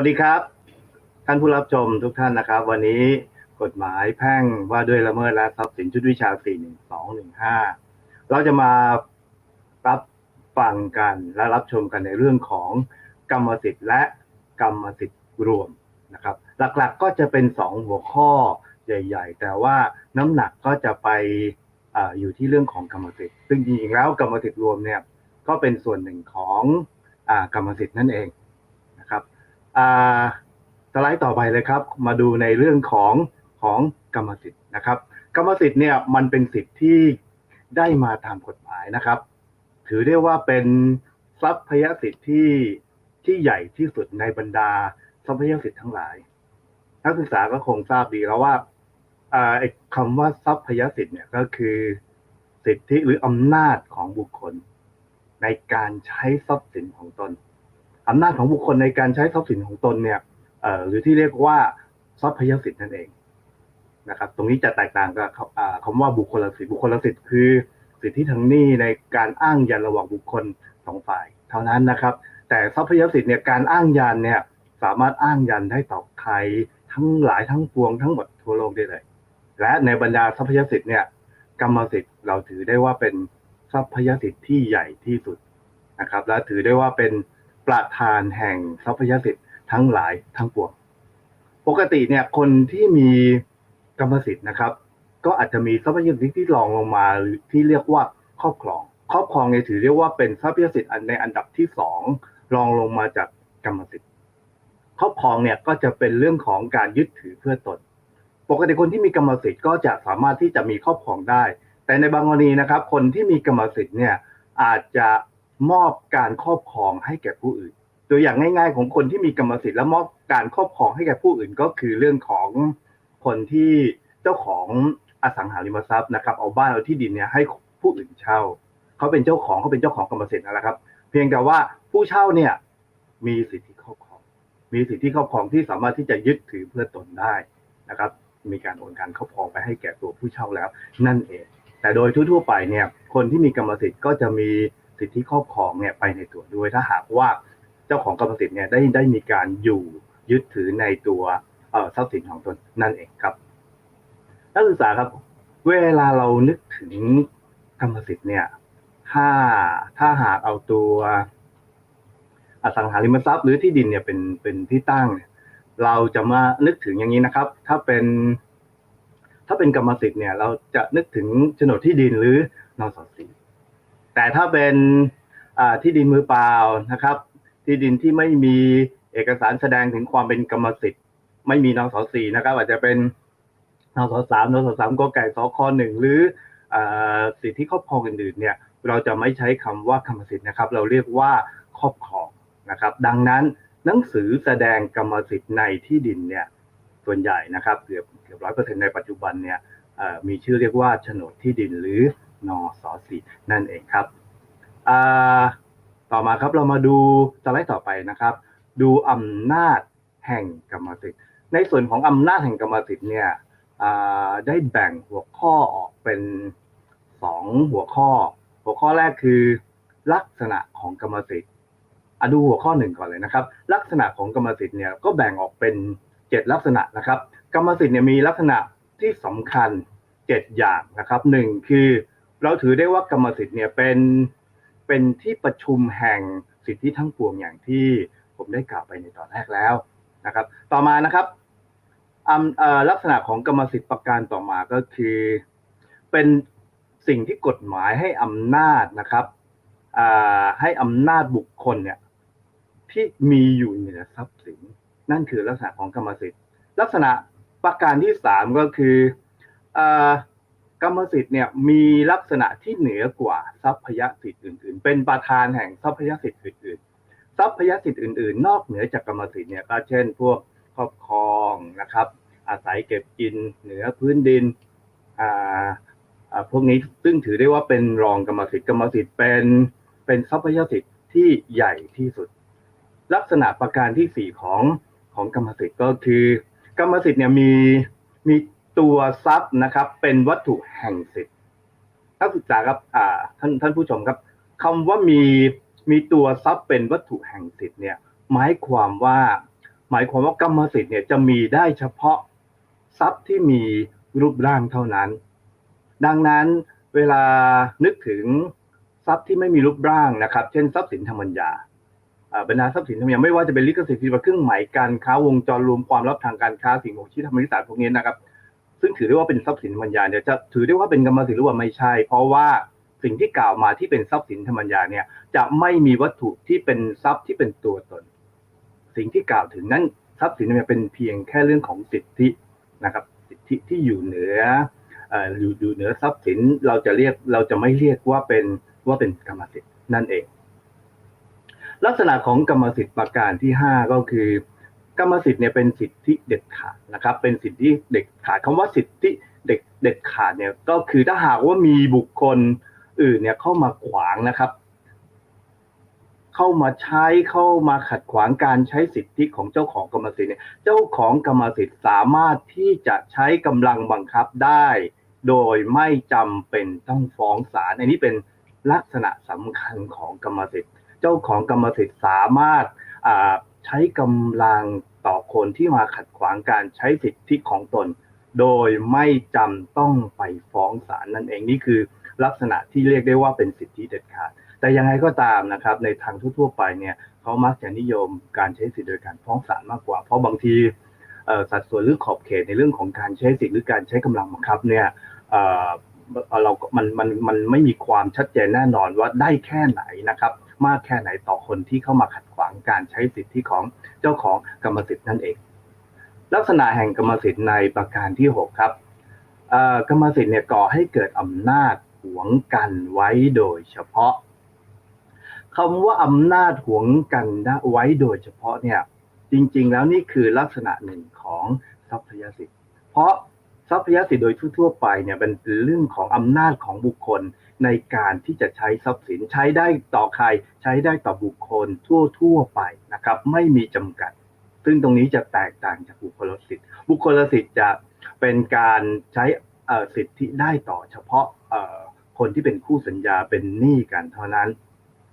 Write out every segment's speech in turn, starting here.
วัสดีครับ ท่านผู้รับชมทุกท่านนะครับ วันนี้กฎหมายแพ่งว่าด้วยละเมิดและทรัพย์สินชุดวิชา 41215 เราจะมารับฟังกันและรับชมกันในเรื่องของกรรมสิทธิ์และกรรมสิทธิ์รวมนะครับ หลักๆก็จะเป็น 2 หัวข้อใหญ่ ๆ แต่ว่าน้ำหนักก็จะไปออยู่ที่เรื่องของกรรมสิทธิ์ซึ่งจริงๆแล้วกรรมสิทธิ์รวมเนี่ยก็เป็นส่วนหนึ่งของอกรรมสิทธิ์นั่นเอง สไลด์ต่อไปเลยครับ มาดูในเรื่องของของกรรมสิทธิ์นะครับ กรรมสิทธิ์เนี่ยมันเป็นสิทธิ์ที่ได้มาตามกฎหมายนะครับ ถือได้ว่าเป็นทรัพยสิทธิ์ที่ที่ใหญ่ที่สุดในบรรดาทรัพยสิทธิ์ทั้งหลาย นักศึกษาก็คงทราบดีแล้วว่าอคำว่าทรัพยสิทธิ์เนี่ยก็คือสิทธิหรืออำนาจของบุคคล ในการใช้ทรัพย์สินของตน อำนาจของบุคคลในการใช้ทรัพย์สินของตนเนี่ยหรือที่เรียกว่าทรัพยสิทธิ์นั่นเองนะครับ ตรงนี้จะแตกต่างกับคำอ่าว่าบุคคลสิทธิ์บุคคลสิทธิ์คือ สิทธิทางหนี้ในการอ้างยันระหว่างบุคคลสองฝ่าย เท่านั้นนะครับ แต่ทรัพยสิทธิ์เนี่ยการอ้างยันเนี่ยสามารถอ้างยันได้ต่อใครทั้งหลายทั้งปวงทั้งหมดทั่วโลกได้เลย และในบรรดาทรัพยสิทธิ์เนี่ยกรรมสิทธิ์เราถือได้ว่าเป็นทรัพยสิทธิ์ที่ใหญ่ที่สุดนะครับ และถือได้ว่าเป็น ประธานแห่งทรัพยสิทธิ์ทั้งหลายทั้งปวงปกติเนี่ยคนที่มีกรรมสิทธิ์นะครับ ก็อาจจะมีทรัพยสิทธิ์ที่รองลงมาหรือที่เรียกว่าครอบครอง ครอบครองเนี่ยถือเรียกว่าเป็นทรัพยสิทธิ์อันในอันดับที่สองรองลงมาจากกรรมสิทธิ์ ครอบครองเนี่ยก็จะเป็นเรื่องของการยึดถือเพื่อตน ปกติคนที่มีกรรมสิทธิ์ก็จะสามารถที่จะมีครอบครองได้ แต่ในบางกรณีนะครับ คนที่มีกรรมสิทธิ์เนี่ยอาจจะ มอบการครอบครองให้แก่ผู้อื่น ตัวอย่างง่าย ๆ ของคนที่มีกรรมสิทธิ์และมอบการครอบครองให้แก่ผู้อื่นก็คือเรื่องของคนที่เจ้าของอสังหาริมทรัพย์นะครับ เอาบ้านเอาที่ดินเนี่ยให้ผู้อื่นเช่าเขาเป็นเจ้าของเขาเป็นเจ้าของกรรมสิทธิ์นั่นแหละครับ เพียงแต่ว่าผู้เช่าเนี่ยมีสิทธิครอบครอง มีสิทธิครอบครองที่สามารถที่จะยึดถือเพื่อตนได้นะครับ มีการโอนการครอบครองไปให้แก่ตัวผู้เช่าแล้ว นั่นเอง แต่โดยทั่วๆไปเนี่ยคนที่มีกรรมสิทธิ์ก็จะมี สิทธิครอบครองเนี่ยไปในตัวด้วยถ้าหากว่าเจ้าของกรรมสิทธิ์เนี่ยได้ได้มีการอยู่ยึดถือในตัวเอ่อทรัพย์สินของตนนั่นเองครับนักศึกษาครับ เวลาเรานึกถึงกรรมสิทธิ์เนี่ย ถ้าถ้าหากเอาตัวอสังหาริมทรัพย์หรือที่ดินเนี่ยเป็นเป็นที่ตั้งเนี่ยเราจะมานึกถึงอย่างนี้นะครับ ถ้าเป็นถ้าเป็นกรรมสิทธิ์เนี่ย เราจะนึกถึงโฉนดที่ดินหรือนสสี แต่ถ้าเป็นที่ดินมือเปล่านะครับ ที่ดินที่ไม่มีเอกสารแสดงถึงความเป็นกรรมสิทธิ์ ไม่มีนสสี่นะครับ อาจจะเป็นนสสามนสสามกไก่สคหนึ่งหรืออสิทธิครอบครองอื่นๆเนี่ยเราจะไม่ใช้คำว่ากรรมสิทธิ์นะครับ เราเรียกว่าครอบครองนะครับ ดังนั้นหนังสือแสดงกรรมสิทธิ์ในที่ดินเนี่ยส่วนใหญ่นะครับเกือบเกือบร้อยเปอร์เซ็นต์ในปัจจุบันเนี่ยมีชื่อเรียกว่าโฉนดที่ดินหรือ นสสีนั่นเองครับต่อมาครับเรามาดูสไลด์ต่อไปนะครับ ดูอำนาจแห่งกรรมสิทธิ์ในส่วนของอำนาจแห่งกรรมสิทธิ์เนี่ยได้แบ่งหัวข้อออกเป็นสองหัวข้อ หัวข้อแรกคือลักษณะของกรรมสิทธิ์อะดูหัวข้อหนึ่งก่อนเลยนะครับ ลักษณะของกรรมสิทธิ์เนี่ยก็แบ่งออกเป็นเจ็ดลักษณะนะครับ กรรมสิทธิ์เนี่ยมีลักษณะที่สำคัญเจ็ดอย่างนะครับหนึ่งคือ เราถือได้ว่ากรรมสิทธิ์เนี่ยเป็นเป็นที่ประชุมแห่งสิทธิทั้งปวงอย่างที่ผมได้กล่าวไปในตอนแรกแล้วนะครับ ต่อมานะครับลักษณะของกรรมสิทธิ์ประการต่อมาก็คือ เป็นสิ่งที่กฎหมายให้อำนาจนะครับให้อำนาจบุคคลเนี่ยที่มีอยู่เหนือทรัพย์สิน นั่นคือลักษณะของกรรมสิทธิ์ ลักษณะประการที่สามก็คืออ กรรมสิทธิ์เนี่ยมีลักษณะที่เหนือกว่าทรัพยสิทธิ์อื่น ๆ เป็นประธานแห่งทรัพยสิทธิ์อื่น ๆ ทรัพยสิทธิ์อื่น ๆ นอกเหนือจากกรรมสิทธิ์เนี่ยก็เช่น พวกครอบครองนะครับ อาศัยเก็บกินเหนือพื้นดินอ่าอ่าพวกนี้ซึ่งถือได้ว่าเป็นรองกรรมสิทธิ์กรรมสิทธิ์เป็นเป็นทรัพยสิทธิ์ที่ใหญ่ที่สุด ลักษณะประการที่สี่ของของกรรมสิทธิ์ก็คือกรรมสิทธิ์เนี่ยมีมี ตัวทรัพย์นะครับ เป็นวัตถุแห่งสิทธิ์นักศึกษาครับอ่าท่านท่านผู้ชมครับคำว่ามีมีตัวทรัพย์เป็นวัตถุแห่งสิทธิ์เนี่ย หมายความว่า หมายความว่ากรรมสิทธิ์เนี่ยจะมีได้เฉพาะทรัพย์ที่มีรูปร่างเท่านั้น ดังนั้นเวลานึกถึงทรัพย์ที่ไม่มีรูปร่างนะครับ เช่นทรัพย์สินทางปัญญาบรรดาทรัพย์สินทางปัญญาไม่ว่าจะเป็นลิขสิทธิ์เครื่องหมายการค้าวงจรรวมความลับทางการค้าสิ่งของที่ทำบริษัทพวกนี้นะครับ ซึ่งถือได้ว่าเป็นทรัพย์สินทางปัญญาเนี่ยจะถือได้ว่าเป็นกรรมสิทธิ์หรือว่าไม่ใช่ เพราะว่าสิ่งที่กล่าวมาที่เป็นทรัพย์สินทางปัญญาเนี่ย จะไม่มีวัตถุที่เป็นทรัพย์ที่เป็นตัวตน สิ่งที่กล่าวถึงนั้นทรัพย์สินเนี่ยเป็นเพียงแค่เรื่องของสิทธินะครับ สิทธิที่อยู่เหนืออ่ออยู่อยู่เหนือทรัพย์สินเราจะเรียกเราจะไม่เรียกว่าเป็นว่าเป็นกรรมสิทธิ์นั่นเอง ลักษณะของกรรมสิทธิ์ประการที่ 5 ก็คือ กรรมสิทธิ์เนี่ยเป็นสิทธิเด็ดขาดนะครับ เป็นสิทธิเด็ดขาดคำว่าสิทธิเด็ดเด็ดขาดเนี่ยก็คือถ้าหากว่ามีบุคคลอื่นเนี่ยเข้ามาขวางนะครับ เข้ามาใช้เข้ามาขัดขวางการใช้สิทธิของเจ้าของกรรมสิทธิ์เนี่ยเจ้าของกรรมสิทธิ์สามารถที่จะใช้กำลังบังคับได้ โดยไม่จำเป็นต้องฟ้องศาลอันนี้เป็นลักษณะสำคัญของกรรมสิทธิ์ เจ้าของกรรมสิทธิ์สามารถใช้กำลัง ต่อคนที่มาขัดขวางการใช้สิทธิของตน โดยไม่จำต้องไปฟ้องศาลนั่นเองนี่คือลักษณะที่เรียกได้ว่าเป็นสิทธิเด็ดขาด แต่ยังไงก็ตามนะครับ ในทางทั่ว ๆ ไปเนี่ยเขามักจะนิยมการใช้สิทธิโดยการฟ้องศาลมากกว่า เพราะบางทีสัดส่วนหรือขอบเขตในเรื่องของการใช้สิทธิหรือการใช้กำลังบังคับเนี่ยเรา มัน มัน มันไม่มีความชัดเจนแน่นอนว่าได้แค่ไหนนะครับ มากแค่ไหนต่อคนที่เข้ามาขัดขวางการใช้สิทธิของเจ้าของกรรมสิทธิ์นั่นเอง ลักษณะแห่งกรรมสิทธิ์ในประการที่ 6 ครับกรรมสิทธิ์เนี่ยก่อให้เกิดอำนาจหวงกันไว้โดยเฉพาะคำว่าอำนาจหวงกันไว้โดยเฉพาะเนี่ยจริงๆ แล้วนี่คือลักษณะหนึ่งของทรัพยสิทธิ์ เพราะทรัพยสิทธิ์โดยทั่วๆไปเนี่ยเป็นเรื่องของอำนาจของบุคคล ในการที่จะใช้ทรัพย์สินใช้ได้ต่อใคร ใช้ได้ต่อบุคคลทั่วๆไปนะครับ ไม่มีจำกัด ซึ่งตรงนี้จะแตกต่างจากบุคคลสิทธิ์ บุคคลสิทธิ์จะเป็นการใช้สิทธิได้ต่อเฉพาะคนที่เป็นคู่สัญญาเป็นหนี้กันเท่านั้น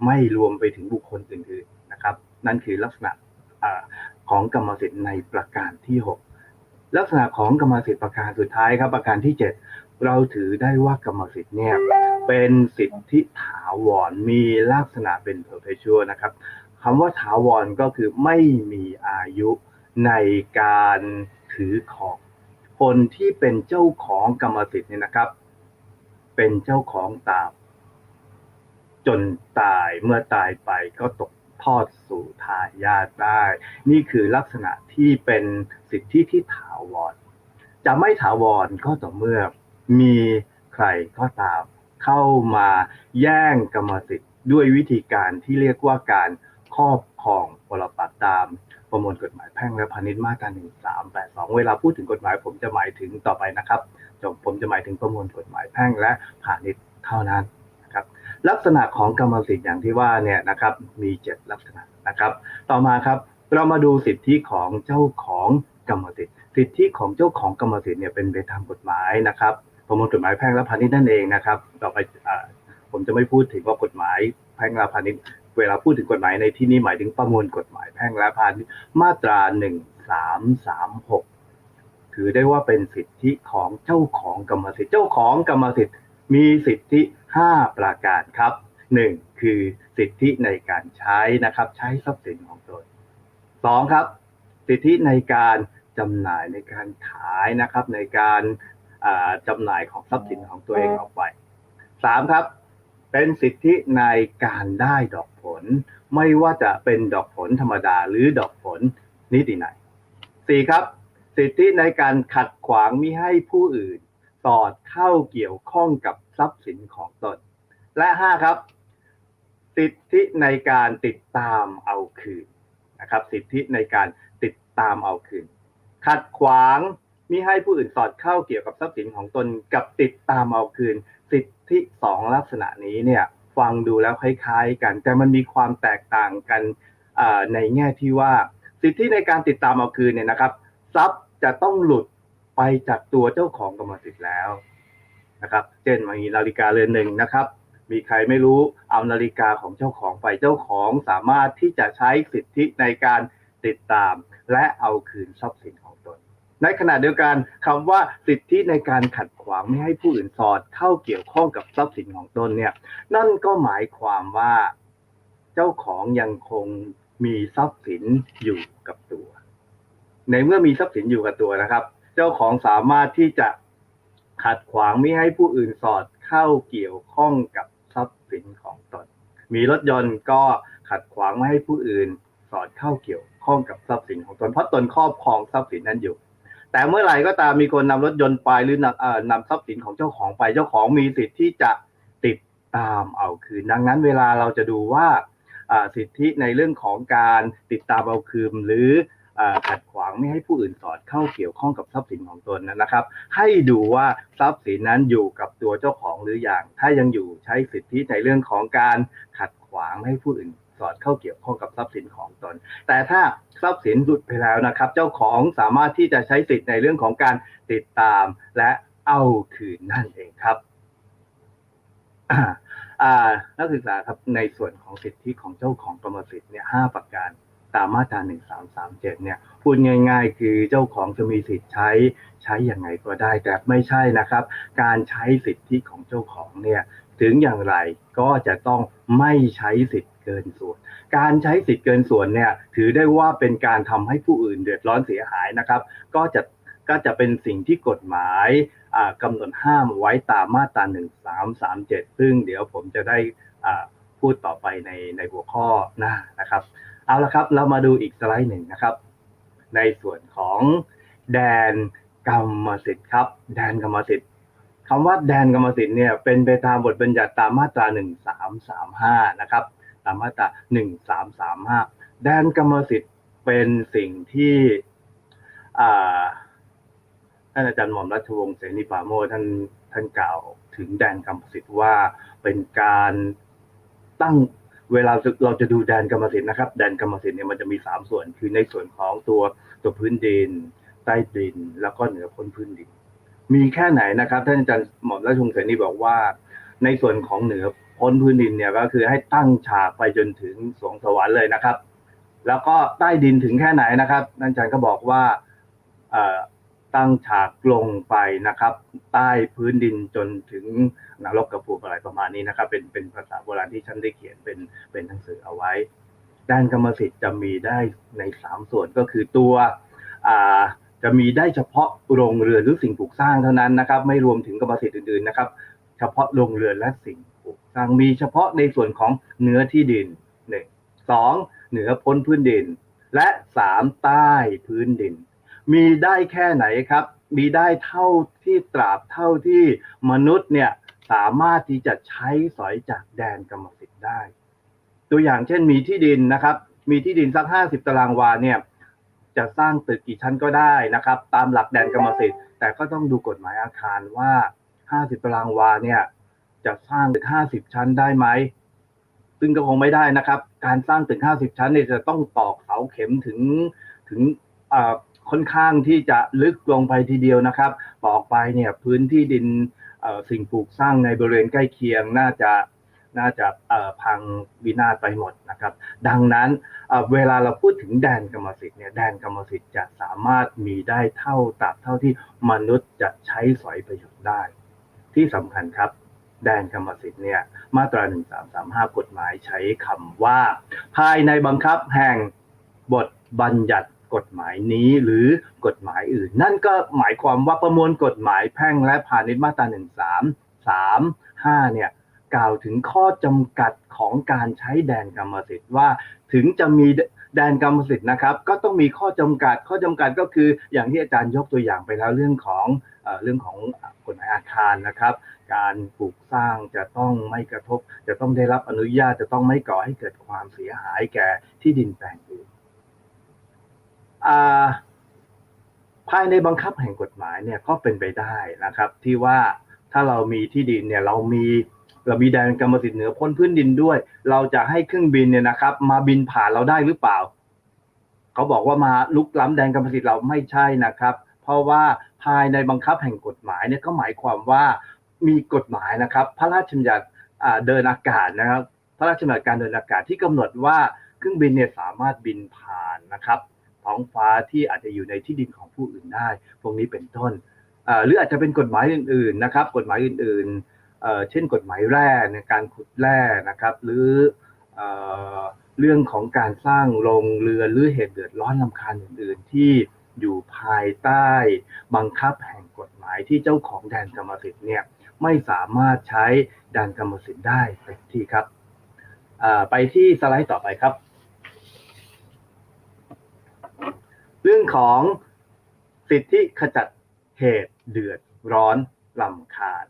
ไม่รวมไปถึงบุคคลอื่นๆนะครับ นั่นคือลักษณะอของกรรมสิทธิ์ในประการที่ 6 ลักษณะของกรรมสิทธิ์ประการสุดท้ายครับประการที่ 7 เราถือได้ว่ากรรมสิทธิ์เนี่ยเป็นสิทธิถาวรมีลักษณะเป็น perpetual นะครับคำว่าถาวรก็คือไม่มีอายุในการถือของคนที่เป็นเจ้าของกรรมสิทธิ์เนี่ยนะครับ เป็นเจ้าของตามจนตายเมื่อตายไปก็ตกทอดสู่ทายาทได้ นี่คือลักษณะที่เป็นสิทธิที่ถาวร จะไม่ถาวรก็ต่อเมื่อ มีใครก็ตามเข้ามาแย่งกรรมสิทธิ์ด้วยวิธีการที่เรียกว่าการครอบครองปรปักษ์ตามประมวลกฎหมายแพ่งและพาณิชย์มาตรา1382 เวลาพูดถึงกฎหมายผมจะหมายถึงต่อไปนะครับ ผมจะหมายถึงประมวลกฎหมายแพ่งและพาณิชย์เท่านั้นนะครับ ลักษณะของกรรมสิทธิ์อย่างที่ว่าเนี่ยนะครับ มี 7 ลักษณะนะครับ ต่อมาครับเรามาดูสิทธิของเจ้าของกรรมสิทธิ์ สิทธิของเจ้าของกรรมสิทธิ์เนี่ยเป็นไปตามกฎหมายนะครับ ประมวลกฎหมายแพ่งและพาณิชย์นั่นเองนะครับ ต่อไปอผมจะไม่พูดถึงว่ากฎหมายแพ่งและพาณิชย์เวลาพูดถึงกฎหมายในที่นี้หมายถึงประมวลกฎหมายแพ่งและพาณิชย์มาตรา1336ถือได้ว่าเป็นสิทธิของเจ้าของกรรมสิทธิ์เจ้าของกรรมสิทธิ์ มีสิทธิ5ประการครับ 1. คือสิทธิในการใช้นะครับ ใช้ทรัพย์สินของตน 2. ครับ สิทธิในการจำหน่ายในการขายนะครับ ในการ จำหน่ายของทรัพย์สินของตัวเองออกไป 3. ครับ เป็นสิทธิในการได้ดอกผล ไม่ว่าจะเป็นดอกผลธรรมดาหรือดอกผลนิตินัย 4. ครับ สิทธิในการขัดขวางมิให้ผู้อื่น สอดเข้าเกี่ยวข้องกับทรัพย์สินของตน และ5ครับ สิทธิในการติดตามเอาคืนนะครับ สิทธิในการติดตามเอาคืน ขัดขวาง มิให้ผู้อื่นสอดเข้าเกี่ยวกับทรัพย์สินของตนกับติดตามเอาคืน สิทธิสองลักษณะนี้เนี่ยฟังดูแล้วคล้ายๆกัน แต่มันมีความแตกต่างกันในแง่ที่ว่า สิทธิในการติดตามเอาคืนเนี่ยนะครับ ทรัพย์จะต้องหลุดไปจากตัวเจ้าของกรรมสิทธิ์แล้วนะครับ เช่นมีนาฬิกาเรือนหนึ่งนะครับ มีใครไม่รู้เอานาฬิกาของเจ้าของไปเจ้าของสามารถที่จะใช้สิทธิในการติดตาม และเอาคืนทรัพย์สินของตน ในขณะเดียวกันคำว่าสิทธิในการขัดขวางไม่ให้ผู้อื่นสอดเข้าเกี่ยวข้องกับทรัพย์สินของตนเนี่ย นั่นก็หมายความว่าเจ้าของยังคงมีทรัพย์สินอยู่กับตัว ในเมื่อมีทรัพย์สินอยู่กับตัวนะครับ เจ้าของสามารถที่จะขัดขวางไม่ให้ผู้อื่นสอดเข้าเกี่ยวข้องกับทรัพย์สินของตน มีรถยนต์ก็ขัดขวางไม่ให้ผู้อื่นสอดเข้าเกี่ยวข้องกับทรัพย์สินของตนเพราะตนครอบครองทรัพย์สินนั้นอยู่ แต่เมื่อไหร่ก็ตามมีคนนำรถยนต์ไปหรือนำนำทรัพย์สินของเจ้าของไปเจ้าของมีสิทธิ์ที่จะติดตามเอาคืน ดังนั้นเวลาเราจะดูว่าสิทธิในเรื่องของการติดตามเอาคืนหรืออขัดขวางไม่ให้ผู้อื่นสอดเข้าเกี่ยวข้องกับทรัพย์สินของตนนะครับ ให้ดูว่าทรัพย์สินนั้นอยู่กับตัวเจ้าของหรืออย่าง ถ้ายังอยู่ใช้สิทธิในเรื่องของการขัดขวางไม่ให้ผู้อื่น สอดเข้าเกี่ยวข้องกับทรัพย์สินของตน แต่ถ้าทรัพย์สินหลุดไปแล้วนะครับ เจ้าของสามารถที่จะใช้สิทธิในเรื่องของการติดตามและเอาคืนนั่นเองครับนักศึกษาครับในส่วนของสิทธิของเจ้าของกรรมสิทธิ์เนี่ยห้าประการตามมาตราหนึ่งสามสามเจ็ดเนี่ยพูดง่าย ๆ คือเจ้าของจะมีสิทธิ์ใช้ใช้อย่างไรก็ได้แต่ไม่ใช่นะครับ การใช้สิทธิของเจ้าของเนี่ยถึงอย่างไรก็จะต้องไม่ใช้สิทธิ เกินส่วน การใช้สิทธิ์เกินส่วนเนี่ยถือได้ว่าเป็นการทำให้ผู้อื่นเดือดร้อนเสียหายนะครับ ก็จะก็จะเป็นสิ่งที่กฎหมายอ่ากำหนดห้ามไว้ตามมาตรา 1337 ซึ่งเดี๋ยวผมจะได้พูดต่อไปในในหัวข้อหน้านะครับ เอาละครับเรามาดูอีกสไลด์หนึ่งนะครับ ในส่วนของแดนกรรมสิทธิ์ครับ แดนกรรมสิทธิ์คำว่าแดนกรรมสิทธิ์เนี่ยเป็นไปตามบทบัญญัติตามมาตรา 1335 นะครับ ตามมาตรา1335แดนกรรมสิทธิ์เป็นสิ่งที่ท่านอาจารย์หม่อมราชวงศ์เสนีปราโมท่านท่านกล่าวถึงแดนกรรมสิทธิ์ว่าเป็นการตั้งเวลาเราจะดูแดนกรรมสิทธิ์นะครับ แดนกรรมสิทธิ์เนี่ยมันจะมีสามส่วน คือในส่วนของตัวตัวพื้นดิน ใต้ดิน แล้วก็เหนือพ้นพื้นดิน มีแค่ไหนนะครับ ท่านอาจารย์หม่อมราชวงศ์เสนีบอกว่า ในส่วนของเหนือ พ้นพื้นดินเนี่ยก็คือให้ตั้งฉากไปจนถึงสวงสวรรค์เลยนะครับ แล้วก็ใต้ดินถึงแค่ไหนนะครับท่นอาจารย์ก็บอกว่าตั้งฉากลงไปนะครับ ใต้พื้นดินจนถึงนรกกระพูอะไรประมาณนี้นะครับ เป็นเป็นภาษาโบราณที่ฉันได้เขียนเป็นเป็นหนังสือเอาไว้ ด้านกรรมสิทธิ์จะมีได้ในสามส่วนก็คือตัวจะมีได้เฉพาะโรงเรือนหรือสิ่งปลูกสร้างเท่านั้นนะครับ ไม่รวมถึงกรรมสิทธิ์อื่นๆนะครับ เฉพาะโรงเรือนและสิ่ง้างมีเฉพาะในส่วนของเนื้อที่ดินหนึ่งสองเหนือพ้นพื้นดิน และสามใต้พื้นดิน มีได้แค่ไหนครับ มีได้เท่าที่ตราบเท่าที่มนุษย์เนี่ยสามารถที่จะใช้สอยจากแดนกรรมสิทธิ์ได้ ตัวอย่างเช่นมีที่ดินนะครับ มีที่ดินสักห้าสิบตารางวาเนี่ยจะสร้างตึกกี่ชั้นก็ได้นะครับ ตามหลักแดนกรรมสิทธิ์แต่ก็ต้องดูกฎหมายอาคารว่า 50 ตารางวาเนี่ย จะสร้างตึก50ชั้นได้ไหม ซึ่งก็คงไม่ได้นะครับ การสร้างตึก50ชั้นเนี่ยจะต้องตอกเสาเข็มถึงถึงค่อนข้างที่จะลึกลงไปทีเดียวนะครับ ตอกไปเนี่ยพื้นที่ดินสิ่งปลูกสร้างในบริเวณใกล้เคียงน่าจะน่าจะพังวินาศไปหมดนะครับ ดังนั้นเวลาเราพูดถึงแดนกรรมสิทธิ์เนี่ยแดนกรรมสิทธิ์จะสามารถมีได้เท่าตราบเท่าที่มนุษย์จะใช้สอยประโยชน์ได้ ที่สำคัญครับ แดนกรรมสิทธิ์เนี่ยมาตรา 1335 กฎหมายใช้คำว่า ภายในบังคับแห่งบทบัญญัติกฎหมายนี้หรือกฎหมายอื่น นั่นก็หมายความว่าประมวลกฎหมายแพ่งและพาณิชย์มาตรา 1335 เนี่ยกล่าวถึงข้อจำกัดของการใช้แดนกรรมสิทธิ์ว่าถึงจะมี แดนกรรมสิทธิ์นะครับ ก็ต้องมีข้อจำกัด ข้อจำกัดก็คืออย่างที่อาจารย์ยกตัวอย่างไปแล้วเรื่องของเรื่องของกฎหมายอาคารนะครับ การปลูกสร้างจะต้องไม่กระทบ จะต้องได้รับอนุญาตจะต้องไม่ก่อให้เกิดความเสียหายแก่ที่ดินแปลงอื่นภายในบังคับแห่งกฎหมายเนี่ยก็เป็นไปได้นะครับ ที่ว่าถ้าเรามีที่ดินเนี่ยเรามี เรามีแดนกรรมสิทธิ์เหนือพ้นพื้นดินด้วย เราจะให้เครื่องบินเนี่ยนะครับ มาบินผ่านเราได้หรือเปล่า เขาบอกว่ามาลุกล้ำแดนกรรมสิทธิ์เราไม่ใช่นะครับ เพราะว่าภายในบังคับแห่งกฎหมายเนี่ยก็หมายความว่ามีกฎหมายนะครับ พระราชบัญญัติอ่าเดินอากาศนะครับ พระราชบัญญัติการเดินอากาศที่กำหนดว่าเครื่องบินเนี่ยสามารถบินผ่านนะครับท้องฟ้าที่อาจจะอยู่ในที่ดินของผู้อื่นได้ พวกนี้เป็นต้นอ่อหรืออาจจะเป็นกฎหมายอื่นๆนะครับ กฎหมายอื่นๆ เช่นกฎหมายแร่ในการขุดแร่นะครับ หรือเอเรื่องของการสร้างโรงเรือหรือเหตุเดือดร้อนลำคาญอื่น ๆ ที่อยู่ภายใต้บังคับแห่งกฎหมายที่เจ้าของแดนกรรมสิทธิ์เนี่ยไม่สามารถใช้แดนกรรมสิทธิ์ได้เต็มที่ครับไปที่สไลด์ต่อไปครับ เรื่องของสิทธิขจัดเหตุเดือดร้อนลำคาญ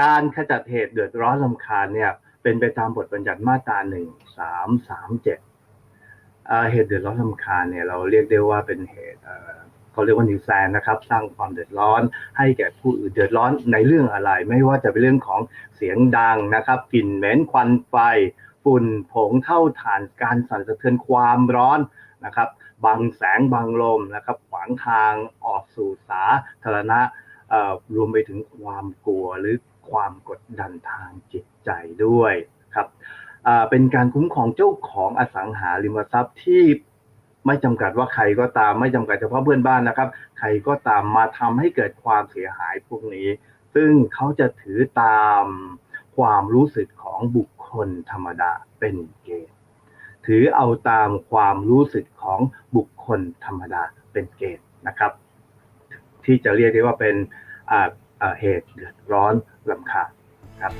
การขจัดเหตุเดือดร้อนลำคาญเนี่ยเป็นไปตามบทบัญญัติมาตราหนึ่งสามสามเจ็ดเหตุเดือดร้อนลำคาญเนี่ยเราเรียกได้ว่าเป็นเหตุเขาเรียกว่านิวแซนนะครับ สร้างความเดือดร้อน ให้แก่ผู้อื่นเดือดร้อนในเรื่องอะไร ไม่ว่าจะเป็นเรื่องของเสียงดังนะครับกลิ่นเหม็นควันไฟฝุ่นผงเท่าฐานการสั่นสะเทือนความร้อนนะครับบังแสงบังลมนะครับ ขวางทางออกสู่สาธารณะรวมไปถึงความกลัวหรือ ความกดดันทางจิตใจด้วยครับเป็นการคุ้มครองเจ้าของอสังหาริมทรัพย์ที่ไม่จำกัดว่าใครก็ตามไม่จำกัดเฉพาะเพื่อนบ้านนะครับ ใครก็ตามมาทำให้เกิดความเสียหายพวกนี้ ซึ่งเขาจะถือตามความรู้สึกของบุคคลธรรมดาเป็นเกณฑ์ถือเอาตามความรู้สึกของบุคคลธรรมดาเป็นเกณฑ์นะครับ ที่จะเรียกได้ว่าเป็นอ่า เหตุเดือดร้อนลำคาญครับ